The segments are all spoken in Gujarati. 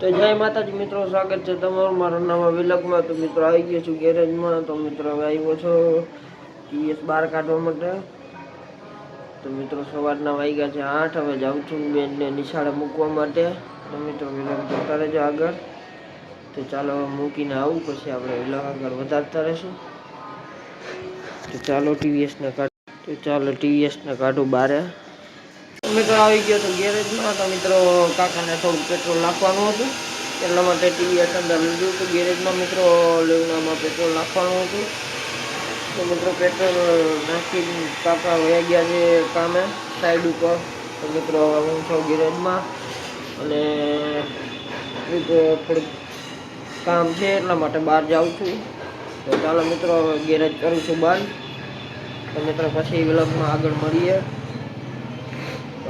તો જય માતાજી મિત્રો, સ્વાગત છે તમારું મારું નામ વિલકમાં તો મિત્રો, આવી ગયો છું ગેરેજમાં. તો મિત્રો, હવે આવ્યો છો ટીવીએસ બહાર કાઢવા માટે. તો મિત્રો, સવારના વાગ્યા છે આઠ. હવે જાઉં છું બેનને નિશાળે મૂકવા માટે. તો મિત્રો વિલગ જતા રહેજો આગળ. તો ચાલો મૂકીને આવું. પછી આપણે વિલક આગળ વધારતા રહેશું. તો ચાલો ટીવીએસને કાઢ તો ચાલો ટીવીએસને કાઢું બારે. તો મિત્રો આવી ગયો તો ગેરેજમાં તો મિત્રો કાકાને થોડું પેટ્રોલ નાખવાનું હતું. એટલા માટે ટીવીએસ અંદર લીધું હતું. ગેરેજમાં મિત્રો લેવનામાં પેટ્રોલ નાખવાનું હતું. તો મિત્રો પેટ્રોલ નાખી કાકા વયા ગયા છે કામે સાઈડ ઉપર. તો મિત્રો હું છું ગેરેજમાં. અને થોડુંક કામ છે, એટલા માટે બહાર જાઉં છું. તો ચાલો મિત્રો, ગેરેજ કરું છું બંધ તો મિત્રો પછી વ્લોગમાં આગળ મળીએ.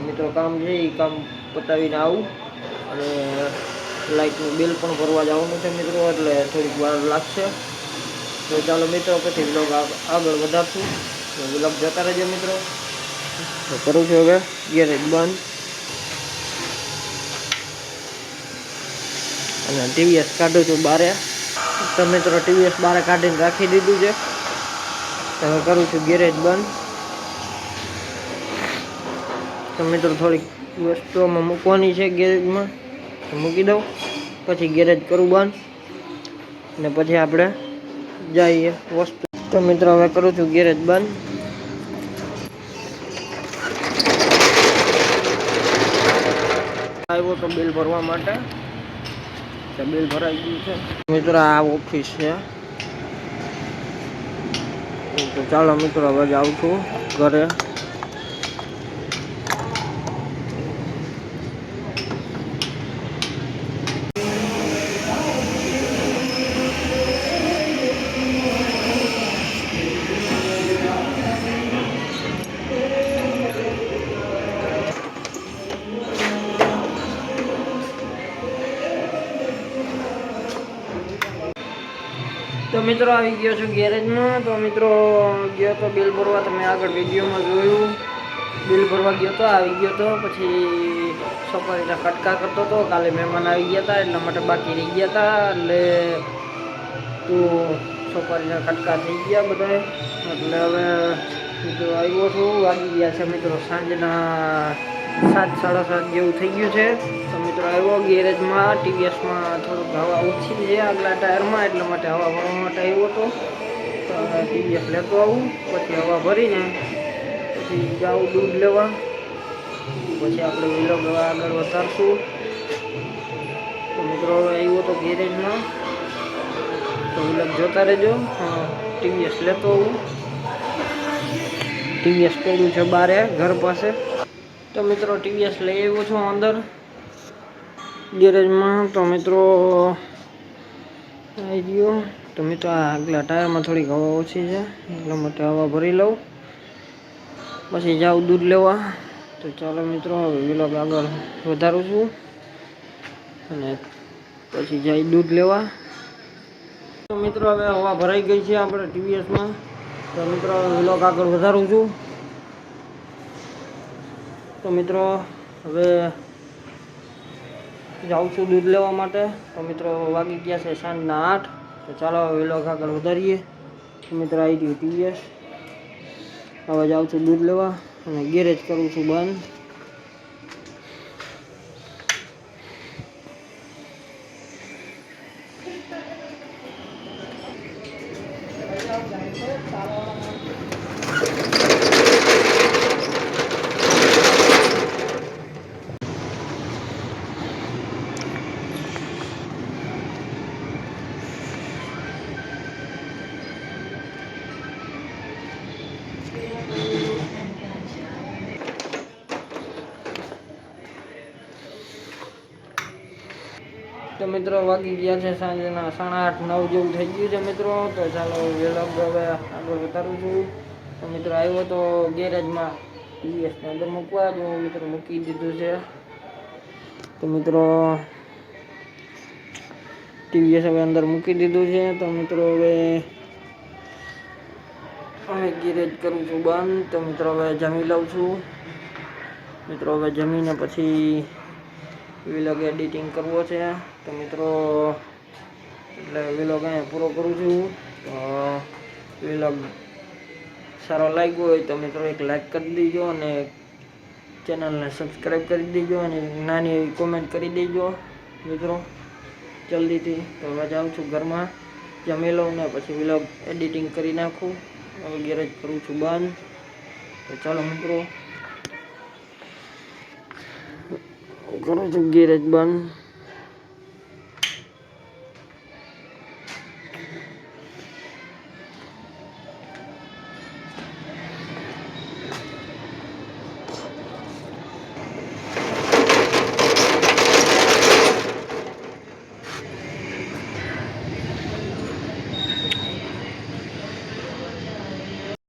મિત્રો કામ છે એ કામ પતાવીને આવું. અને લાઇટનું બિલ પણ ભરવા જવાનું છે મિત્રો, એટલે થોડીક વાર લાગશે. તો ચાલો મિત્રો, પછી બ્લોગ આગળ વધારશું. તો વ્લોગ જતા રહેજો મિત્રો. તો કરું છું હવે. ગેરેજ બંધ. અને ટીવીએસ કાઢું છું બારે. તો મિત્રો, ટીવીએસ બારે કાઢીને રાખી દીધું છે. હવે કરું છું ગેરેજ બંધ. તો મિત્રો થોડીક વસ્તુઓમાં મૂકવાની છે ગેરેજમાં, તો મૂકી દઉં. પછી ગેરેજ કરું બંધ. અને પછી આપણે જઈએ વસ્તુ. તો મિત્રો, હવે કરું છું ગેરેજ બંધ. આવ્યો તો બિલ ભરવા માટે. બિલ ભરાઈ ગયું છે. મિત્રો, આ ઓફિસ છે. તો ચાલો મિત્રો, હવે જાઉં છું ઘરે. તો મિત્રો આવી ગયો છું ગેરેજમાં. તો મિત્રો, ગયો તો બિલ ભરવા તમે આગળ વિડીયોમાં જોયું. બિલ ભરવા ગયો તો આવી ગયો તો. પછી સફારીના કટકા કરતો હતો કાલે મહેમાન આવી ગયા હતા એટલા માટે બાકી રહી ગયા હતા એટલે તો સફારીના કટકા થઈ ગયા બધા એટલે હવે મિત્રો આવ્યો છું. વાગી ગયા છે મિત્રો સાંજના સાત, સાડા સાત જેવું થઈ ગયું છે. મિત્રો આવ્યો ગેરેજમાં, ટીવીએસમાં થોડુંક હવા ઓછી છે આગલા ટાયરમાં, એટલા માટે હવા ભરવા માટે આવ્યો હતો તો ટીવીએસ લેતો આવું, પછી હવા ભરીને પછી જાઉં દૂધ લેવા. પછી આપણે વિલોગ આગળ વધારશું. તો મિત્રો આવ્યો તો ગેરેજમાં. તો વિલોગ જોતા રહેજો. ટીવીએસ લેતો આવું. ટીવીએસ પડ્યું છે બારે, ઘર પાસે. તો મિત્રો ટીવીએસ લઈ આવ્યો છું અંદર. ગેરેજમાં તો મિત્રો આવી ગયો. તો મિત્રો આગલા ટાયરમાં થોડીક હવા ઓછી છે, એટલા માટે હવા ભરી લઉં. પછી જાઉં દૂધ લેવા. તો ચાલો મિત્રો, હવે વિલોગ આગળ વધારું છું. અને પછી જાય દૂધ લેવા. તો મિત્રો, હવે હવા ભરાઈ ગઈ છે આપણે ટીવીએસમાં. તો મિત્રો વિલોગ આગળ વધારું છું. તો મિત્રો, હવે જાઉં છું દૂધ લેવા માટે. તો મિત્રો વાગી ગયા છે સાંજના આઠ. તો ચાલો વિલોગ આગળ વધારીએ. મિત્રો આવી ગયું ટીવીએસ. હવે જાઉં છું દૂધ લેવા અને ગેરેજ કરું છું બંધ. તો મિત્રો વાગી ગયા છે સાંજના સાડા આઠ, નવ જેવું થઈ ગયું છે મિત્રો. તો ચાલો વેલોગ હવે આગળ વધારું છું. તો મિત્રો આવ્યો તો ગેરેજમાં ટીવીએસને અંદર મૂકવા. જો મિત્રો મૂકી દીધું છે. તો મિત્રો ટીવીએસ હવે અંદર મૂકી દીધું છે. તો મિત્રો હવે હવે ગેરેજ કરું છું બંધ. તો મિત્રો હવે જમી લઉં છું. મિત્રો હવે જમીને પછી વિલગ એડિટિંગ કરવો છે. તો મિત્રો, એટલે વિલોગ અહીંયા પૂરો કરું છું. વિલોગ સારો લાગ્યો હોય તો મિત્રો એક લાઈક કરી દેજો અને ચેનલને સબસ્ક્રાઈબ કરી દેજો અને નાની એવી કોમેન્ટ કરી દેજો. મિત્રો, જલ્દીથી તો હવે જાઉં છું ઘરમાં. જમી લઉં ને પછી વિલોગ એડિટિંગ કરી નાખું. હવે ગેરેજ કરું છું બંધ. તો ચાલો મિત્રો. કરું છું ગેરેજ બંધ.